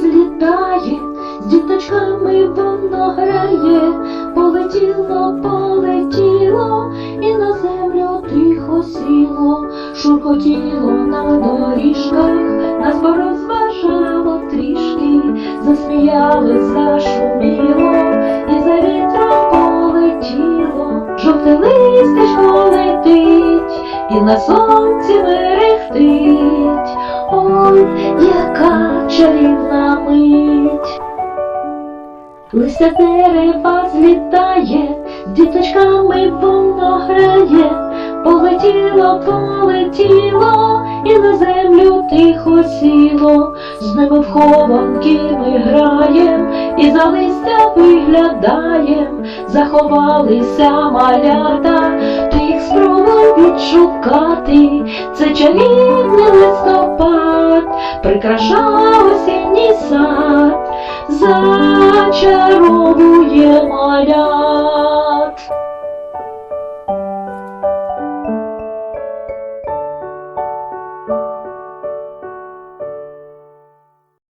злітає, з діточками воно грає, полетіло, полетіло, і на землю тихо сіло, шурхотіло на доріжках, нас бо розважало трішки, засміялось, зашуміло, і за вітром полетіло, жовте листячко летить, і на сонці мерехтить. Ой, чарівна мить. Листя дерева злітає, з діточками воно грає, полетіло, полетіло, і на землю тихо сіло, з ними в хованки ми граєм, і за листя виглядаєм, заховалися малята, відшукати, це чарівний листопад, прикрашав осінній сад, зачаровує маля.